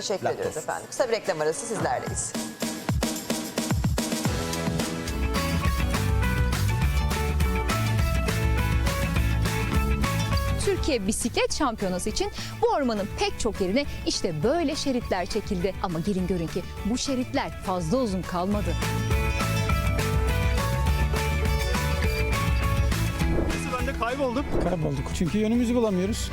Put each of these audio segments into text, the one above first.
Teşekkür Laktoz. ediyoruz efendim. Kısa bir reklam arası sizlerleyiz. Türkiye Bisiklet Şampiyonası için bu ormanın pek çok yerine işte böyle şeritler çekildi. Ama gelin görün ki bu şeritler fazla uzun kalmadı. Ben de kayboldum. Kaybolduk çünkü yönümüzü bulamıyoruz.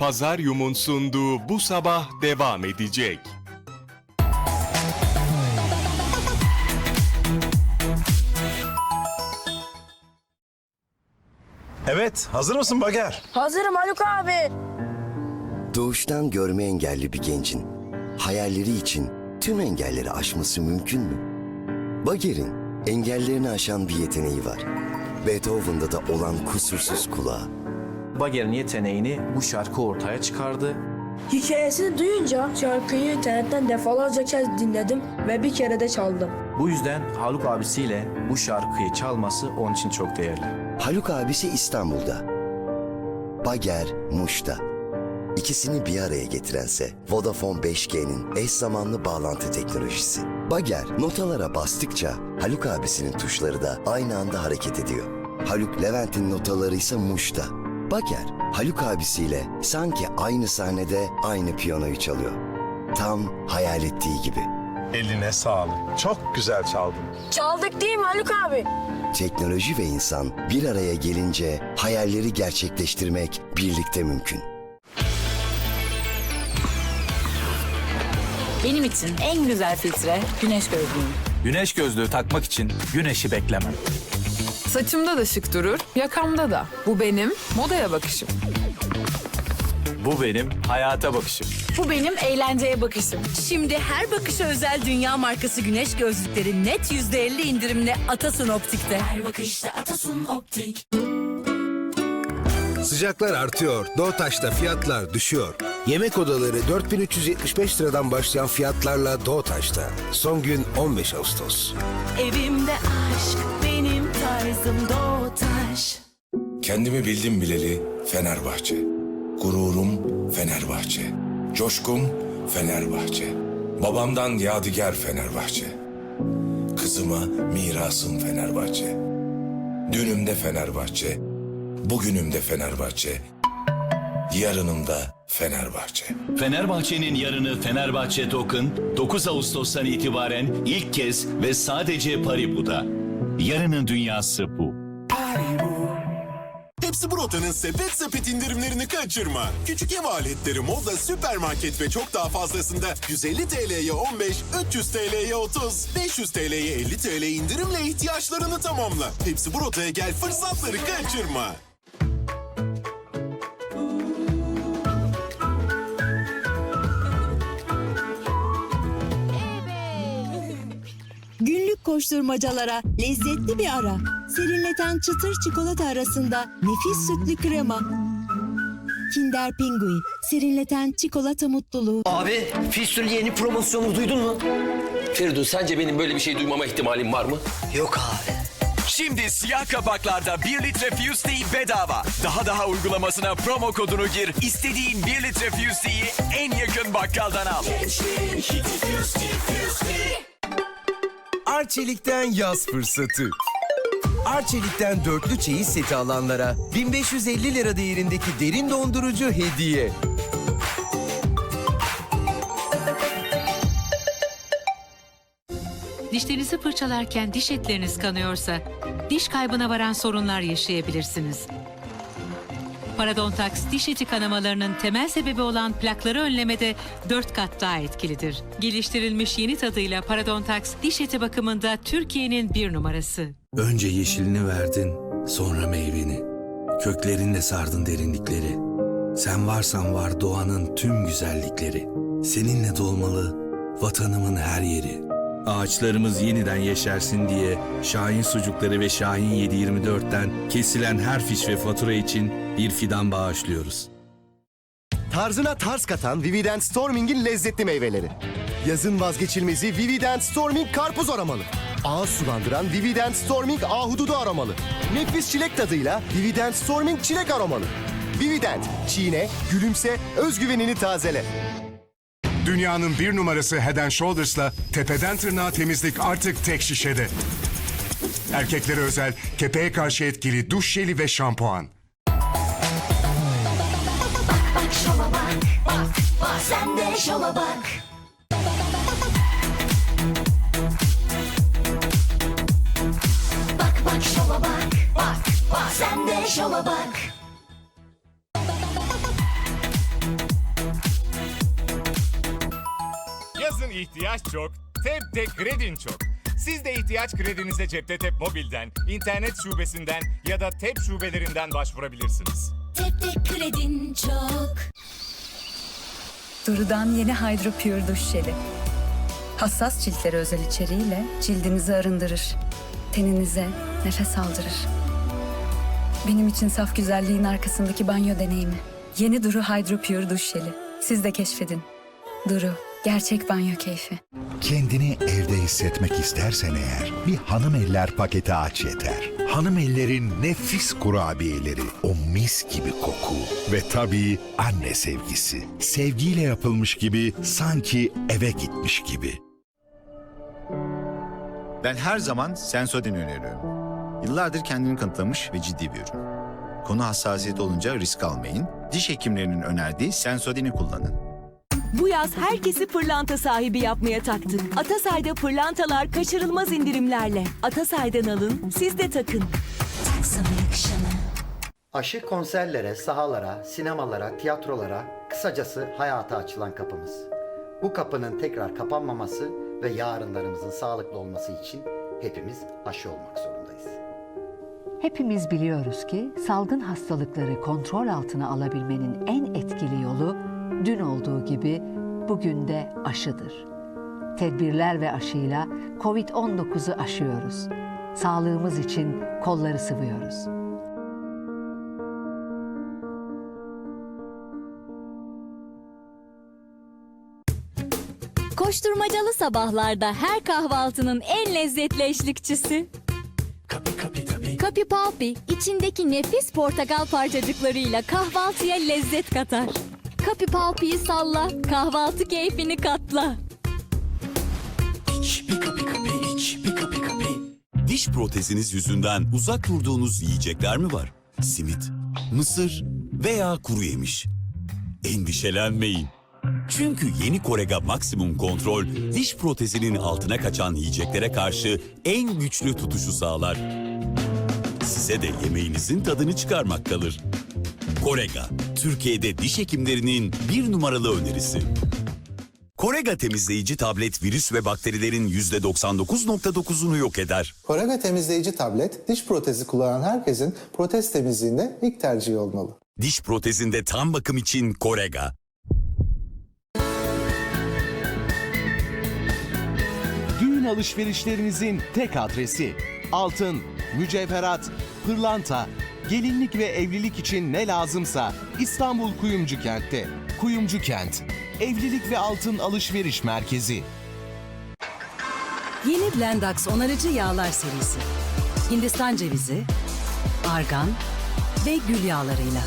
Pazar Yum'un sunduğu bu sabah devam edecek. Evet, hazır mısın Bager? Hazırım Haluk abi. Doğuştan görme engelli bir gencin hayalleri için tüm engelleri aşması mümkün mü? Bager'in engellerini aşan bir yeteneği var. Beethoven'da da olan kusursuz kulağı. Bager'in yeteneğini bu şarkı ortaya çıkardı. Hikayesini duyunca şarkıyı internetten defalarca kez dinledim ve bir kere de çaldım. Bu yüzden Haluk abisiyle bu şarkıyı çalması onun için çok değerli. Haluk abisi İstanbul'da. Bager Muş'ta. İkisini bir araya getirense Vodafone 5G'nin eş zamanlı bağlantı teknolojisi. Bager notalara bastıkça Haluk abisinin tuşları da aynı anda hareket ediyor. Haluk Levent'in notaları ise Muş'ta. Bager Haluk abisiyle sanki aynı sahnede aynı piyanoyu çalıyor. Tam hayal ettiği gibi. Eline sağlık. Çok güzel çaldın. Çaldık değil mi Haluk abi? Teknoloji ve insan bir araya gelince hayalleri gerçekleştirmek birlikte mümkün. Benim için en güzel filtre güneş gözlüğüm. Güneş gözlüğü takmak için güneşi beklemem. Saçımda da şık durur, yakamda da. Bu benim modaya bakışım. Bu benim hayata bakışım. Bu benim eğlenceye bakışım. Şimdi her bakışa özel dünya markası güneş gözlükleri net %50 indirimle Atasun Optik'te. Her bakışta Atasun Optik. Sıcaklar artıyor, Doğutaş'ta fiyatlar düşüyor. Yemek odaları 4375 liradan başlayan fiyatlarla Doğutaş'ta. Son gün 15 Ağustos. Evimde aşk benim tarzım Doğutaş. Kendimi bildim bileli Fenerbahçe. Gururum Fenerbahçe. Coşkum Fenerbahçe. Babamdan yadigar Fenerbahçe. Kızıma mirasım Fenerbahçe. Dünümde Fenerbahçe. Bugünümde Fenerbahçe. Yarınımda Fenerbahçe. Fenerbahçe'nin yarını Fenerbahçe Token 9 Ağustos'tan itibaren ilk kez ve sadece Paribu'da. Yarının dünyası bu. Hepsi Brota'nın sepet sepet indirimlerini kaçırma. Küçük ev aletleri, moda, süpermarket ve çok daha fazlasında 150 TL'ye 15, 300 TL'ye 30, 500 TL'ye 50 TL indirimle ihtiyaçlarını tamamla. Hepsi Brota'ya gel fırsatları kaçırma. Günlük koşturmacalara lezzetli bir ara. Serinleten çıtır çikolata arasında nefis sütlü krema. Kinder Pingui, serinleten çikolata mutluluğu. Abi Fistül yeni promosyonu duydun mu? Feridun sence benim böyle bir şey duymama ihtimalim var mı? Yok abi. Şimdi siyah kapaklarda 1 litre Fuste'yi bedava. Daha daha uygulamasına promo kodunu gir. İstediğin 1 litre Fuste'yi en yakın bakkaldan al. Arçelik'ten yaz fırsatı. Arçelik'ten dörtlü çeyiz seti alanlara 1550 lira değerindeki derin dondurucu hediye. Dişlerinizi fırçalarken diş etleriniz kanıyorsa diş kaybına varan sorunlar yaşayabilirsiniz. Parodontax diş eti kanamalarının temel sebebi olan plakları önlemede 4 kat daha etkilidir. Geliştirilmiş yeni tadıyla Parodontax diş eti bakımında Türkiye'nin bir numarası. Önce yeşilini verdin, sonra meyveni. Köklerinle sardın derinlikleri. Sen varsan var doğanın tüm güzellikleri. Seninle dolmalı vatanımın her yeri. Ağaçlarımız yeniden yeşersin diye Şahin sucukları ve Şahin 724'ten kesilen her fiş ve fatura için bir fidan bağışlıyoruz. Tarzına tarz katan Vividen Storming'in lezzetli meyveleri. Yazın vazgeçilmezi Vividen Storming karpuz aromalı. Ağız sulandıran Vivident Storming Ahududu aromalı. Nefis çilek tadıyla Vivident Storming çilek aromalı. Vivident, çiğne, gülümse, özgüvenini tazele. Dünyanın bir numarası Head Shoulders'la tepeden tırnağa temizlik artık tek şişede. Erkeklere özel kepeğe karşı etkili duş jeli ve şampuan. Bak bak şova bak. Bak bak. Sen de şova bak. Yazın ihtiyaç çok, Tep'te kredin çok. Siz de ihtiyaç kredinize cepte Tep Mobil'den, internet şubesinden ya da Tep şubelerinden başvurabilirsiniz. Tepte kredin çok. Duru'dan yeni Hydro Pure duş jeli. Hassas ciltlere özel içeriğiyle cildinizi arındırır. Teninize nefes aldırır. Benim için saf güzelliğin arkasındaki banyo deneyimi. Yeni Duru Hydro Pure duş jeli. Siz de keşfedin. Duru, gerçek banyo keyfi. Kendini evde hissetmek istersen eğer bir hanım eller paketi aç yeter. Hanım ellerin nefis kurabiyeleri, o mis gibi koku ve tabii anne sevgisi. Sevgiyle yapılmış gibi sanki eve gitmiş gibi. Ben her zaman Sensodyne öneriyorum. Yıllardır kendini kanıtlamış ve ciddi bir ürün. Konu hassasiyet olunca risk almayın. Diş hekimlerinin önerdiği Sensodyne kullanın. Bu yaz herkesi pırlanta sahibi yapmaya taktık. Atasay'da pırlantalar kaçırılmaz indirimlerle. Atasay'dan alın, siz de takın. Aşı konserlere, sahalara, sinemalara, tiyatrolara, kısacası hayata açılan kapımız. Bu kapının tekrar kapanmaması ve yarınlarımızın sağlıklı olması için hepimiz aşı olmak zorundayız. Hepimiz biliyoruz ki salgın hastalıkları kontrol altına alabilmenin en etkili yolu dün olduğu gibi bugün de aşıdır. Tedbirler ve aşıyla Covid-19'u aşıyoruz. Sağlığımız için kolları sıvıyoruz. Koşturmacalı sabahlarda her kahvaltının en lezzetli eşlikçisi. Kapi Palpi içindeki nefis portakal parçacıklarıyla kahvaltıya lezzet katar. Kapi Palpi'yi salla, kahvaltı keyfini katla. Diş proteziniz yüzünden uzak durduğunuz yiyecekler mi var? Simit, mısır veya kuru yemiş. Endişelenmeyin. Çünkü yeni Korega Maximum Kontrol diş protezinin altına kaçan yiyeceklere karşı en güçlü tutuşu sağlar. Size de yemeğinizin tadını çıkarmak kalır. Korega, Türkiye'de diş hekimlerinin bir numaralı önerisi. Korega temizleyici tablet virüs ve bakterilerin %99.9'unu yok eder. Korega temizleyici tablet, diş protezi kullanan herkesin protez temizliğinde ilk tercihi olmalı. Diş protezinde tam bakım için Korega. Düğün alışverişlerinizin tek adresi. Altın, mücevherat, pırlanta, gelinlik ve evlilik için ne lazımsa İstanbul Kuyumcu Kent'te. Kuyumcu Kent, evlilik ve altın alışveriş merkezi. Yeni Blendax onarıcı yağlar serisi. Hindistan cevizi, argan ve gül yağlarıyla.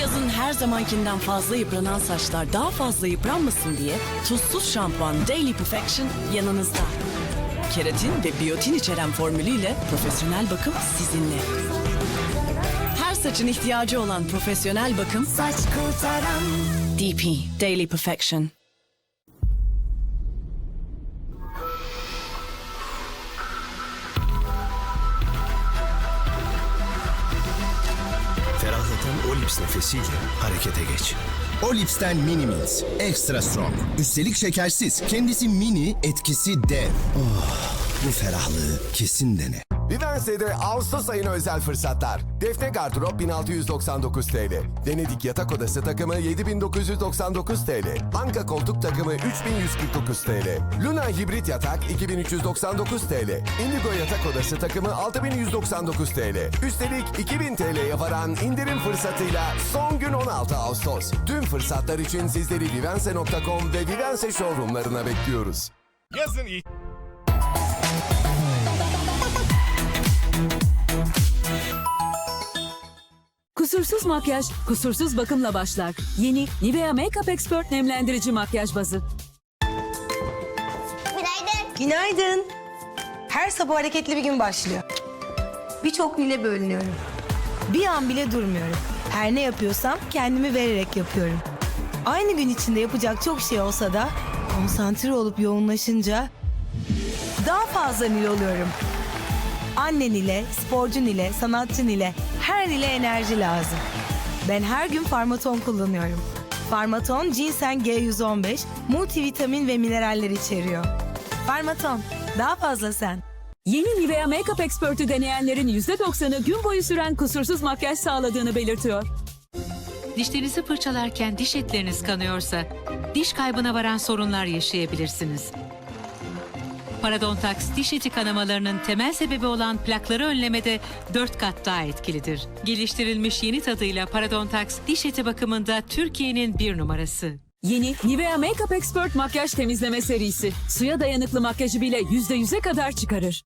Yazın her zamankinden fazla yıpranan saçlar daha fazla yıpranmasın diye tuzsuz şampuan Daily Perfection yanınızda. Keratin ve biyotin içeren formülüyle profesyonel bakım sizinle. Her saçın ihtiyacı olan profesyonel bakım saç kurtaran DP Daily Perfection. Ferahlatan Olips nefesiyle harekete geç. Olips'ten Mini. Extra strong. Üstelik şekersiz. Kendisi mini, etkisi dev. Oh, bu ferahlığı kesin dene. Vivense'de Ağustos ayına özel fırsatlar. Defne Gardırop 1699 TL. Venedik yatak odası takımı 7999 TL. Anka koltuk takımı 3149 TL. Luna hibrit yatak 2399 TL. Indigo yatak odası takımı 6199 TL. Üstelik 2000 TL'ye varan indirim fırsatıyla son gün 16 Ağustos. Tüm fırsatlar için sizleri vivense.com ve Vivense showroomlarına bekliyoruz. Yazın iyi. Kusursuz makyaj, kusursuz bakımla başlar. Yeni Nivea Makeup Expert nemlendirici makyaj bazı. Günaydın. Günaydın. Her sabah hareketli bir gün başlıyor. Birçok bile bölünüyorum. Bir an bile durmuyorum. Her ne yapıyorsam kendimi vererek yapıyorum. Aynı gün içinde yapacak çok şey olsa da konsantre olup yoğunlaşınca daha fazla nil oluyorum. Annen ile, sporcun ile, sanatçın ile her ile enerji lazım. Ben her gün Farmaton kullanıyorum. Farmaton ginseng G115 multivitamin ve mineraller içeriyor. Farmaton, daha fazla sen. Yeni Nivea Makeup Expert'ü deneyenlerin %90'ı gün boyu süren kusursuz makyaj sağladığını belirtiyor. Dişlerinizi fırçalarken diş etleriniz kanıyorsa diş kaybına varan sorunlar yaşayabilirsiniz. Parodontax diş eti kanamalarının temel sebebi olan plakları önlemede 4 kat daha etkilidir. Geliştirilmiş yeni tadıyla Parodontax diş eti bakımında Türkiye'nin bir numarası. Yeni Nivea Makeup Expert makyaj temizleme serisi. Suya dayanıklı makyajı bile %100'e kadar çıkarır.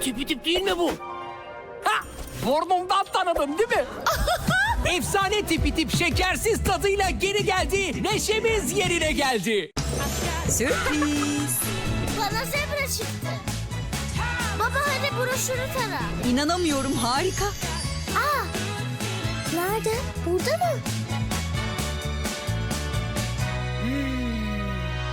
Tipi tip değil mi bu? Ha! Burnumdan tanıdın değil mi? Efsane tipi tip şekersiz tadıyla geri geldi. Neşemiz yerine geldi. Sürpriz! Bana zebra çıktı. Baba hadi broşürü tara. İnanamıyorum harika. Aa, nerede? Burada mı?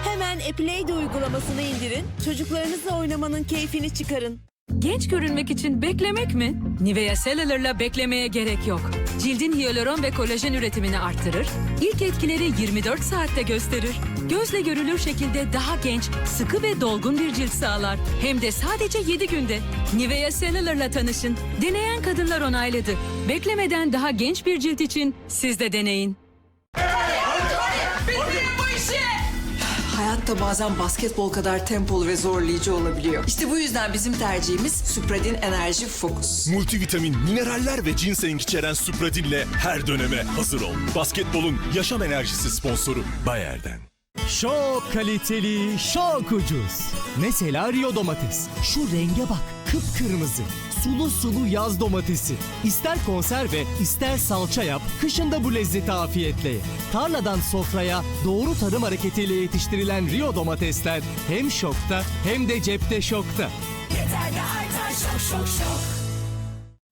Hemen Eplayde uygulamasını indirin. Çocuklarınızla oynamanın keyfini çıkarın. Genç görünmek için beklemek mi? Nivea Cellular'la beklemeye gerek yok. Cildin hyaluron ve kolajen üretimini arttırır. İlk etkileri 24 saatte gösterir. Gözle görülür şekilde daha genç, sıkı ve dolgun bir cilt sağlar. Hem de sadece 7 günde. Nivea Cellular'la tanışın. Deneyen kadınlar onayladı. Beklemeden daha genç bir cilt için siz de deneyin. Hayatta bazen basketbol kadar tempolu ve zorlayıcı olabiliyor. İşte bu yüzden bizim tercihimiz Supradin Enerji Focus. Multivitamin, mineraller ve ginseng içeren Supradin'le her döneme hazır ol. Basketbolun yaşam enerjisi sponsoru Bayer'den. Çok kaliteli, çok ucuz. Mesela Rio domates. Şu renge bak, kıpkırmızı. Sulu sulu yaz domatesi. İster konserve, ister salça yap, kışında bu lezzeti afiyetle ye. Tarladan sofraya doğru tarım hareketiyle yetiştirilen Rio domatesler hem şokta hem de cepte şokta.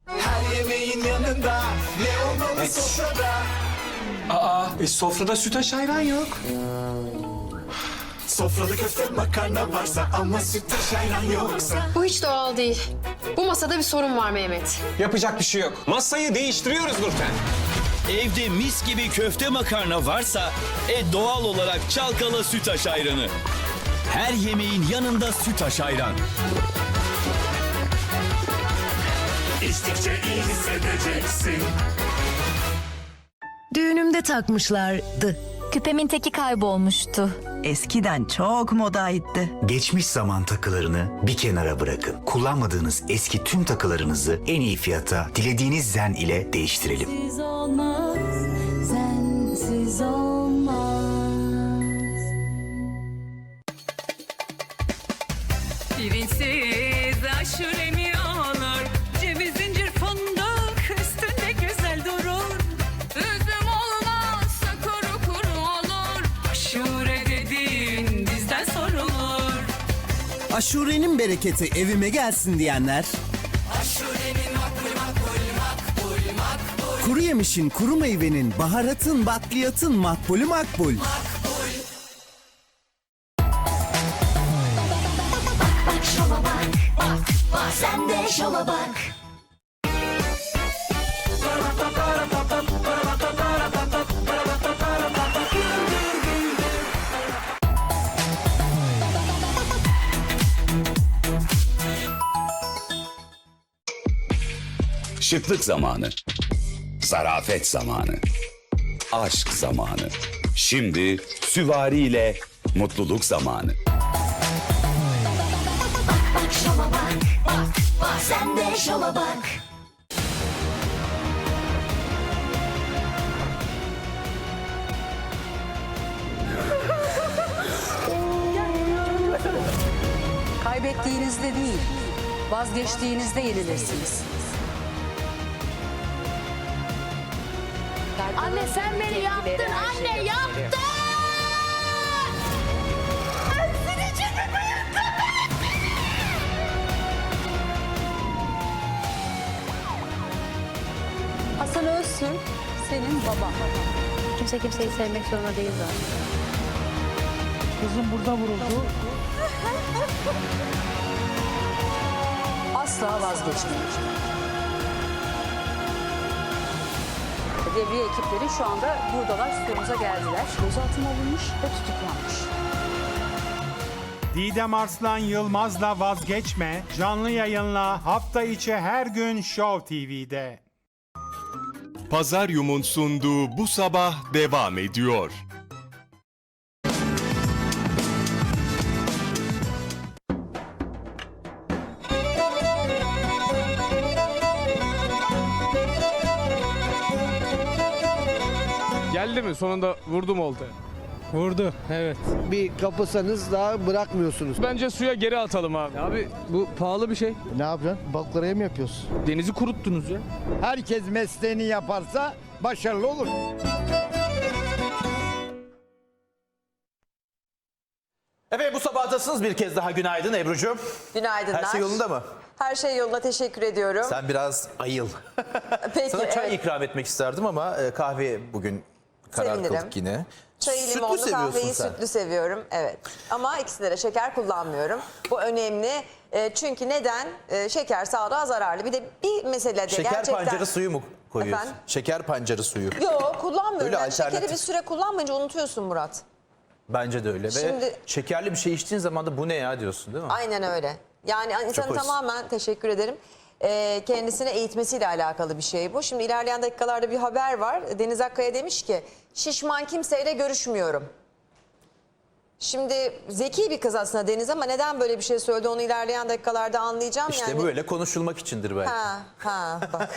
Her yemeğin yanında ne olmalı sofrada? Aa, e, sofrada sütaş ayran yok. Sofrada köfte makarna varsa ama sütaş ayran yoksa. Bu hiç doğal değil. Bu masada bir sorun var Mehmet. Yapacak bir şey yok. Masayı değiştiriyoruz Nurten. Evde mis gibi köfte makarna varsa e doğal olarak çalkala sütaş ayranı. Her yemeğin yanında sütaş ayran. İçtikçe iyi hissedeceksin. Düğünümde takmışlardı. Küpemin teki kaybolmuştu. Eskiden çok modaydı. Geçmiş zaman takılarını bir kenara bırakın. Kullanmadığınız eski tüm takılarınızı en iyi fiyata dilediğiniz zen ile değiştirelim. Siz olmaz, Aşurenin bereketi evime gelsin diyenler. Kuru yemişin, kuru meyvenin, baharatın, bakliyatın makbulü makbul. Sen de şova bak. Şıklık zamanı. Zarafet zamanı. Aşk zamanı. Şimdi süvariyle mutluluk zamanı. Bak şova bak, bak, bak. Sen de şova bak. Kaybettiğinizde değil, vazgeçtiğinizde yenilirsiniz. Anne sen beni yaptın, anne yaptın. Ben seni çekemeyim Hasan Öztürk senin baban. Kimse kimseyi sevmek zorunda değil zaten. Kızım burada vuruldu. Asla vazgeçmeyin. Devriye ekipleri şu anda buradalar, stüdyomuza geldiler. Gözaltına alınmış ve tutuklanmış. Didem Arslan Yılmaz'la vazgeçme. Canlı yayınla hafta içi her gün Show TV'de. Pazaryum'un sunduğu bu sabah devam ediyor. Geldi mi? Sonunda vurdum oldu. Vurdu evet. Bir kapısanız daha bırakmıyorsunuz. Bence suya geri atalım abi. Abi bu pahalı bir şey. Ne yapacaksın? Balıklara yem yapıyorsun. Denizi kuruttunuz ya. Herkes mesleğini yaparsa başarılı olur. Efendim bu sabahtasınız bir kez daha günaydın Ebru'cum. Günaydınlar. Her şey yolunda mı? Her şey yolunda teşekkür ediyorum. Sen biraz ayıl. Peki Sana çay evet. ikram etmek isterdim ama e, kahve bugün karar Sevinirim. kıldık yine. Çayı limonlu kahveyi sen. sütlü seviyorum. Evet. Ama ikisinde de şeker kullanmıyorum. Bu önemli. E, çünkü neden? E, şeker sağlığa zararlı. Bir de bir mesele de Şeker gerçekten... pancarı suyu mu koyuyorsun? Efendim? Şeker pancarı suyu. Yok kullanmıyorum. Öyle Yani şekeri alternatif. bir süre kullanmayınca unutuyorsun Murat. Bence de öyle. Ve Şimdi- şekerli bir şey içtiğin zaman da bu ne ya diyorsun değil mi? Aynen öyle. Yani insanın hoş. tamamen teşekkür ederim. E, kendisine eğitmesiyle alakalı bir şey bu. Şimdi ilerleyen dakikalarda bir haber var. Deniz Akkaya demiş ki şişman kimseyle görüşmüyorum. Şimdi zeki bir kız aslında Deniz ama neden böyle bir şey söyledi onu ilerleyen dakikalarda anlayacağım. İşte yani... böyle konuşulmak içindir belki. Ha, ha bak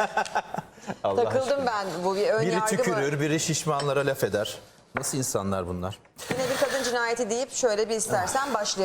takıldım aşkına. ben bu bir ön Biri tükürür, biri şişmanlara laf eder. Nasıl insanlar bunlar? Yine bir kadın cinayeti deyip şöyle bir istersen başlayalım.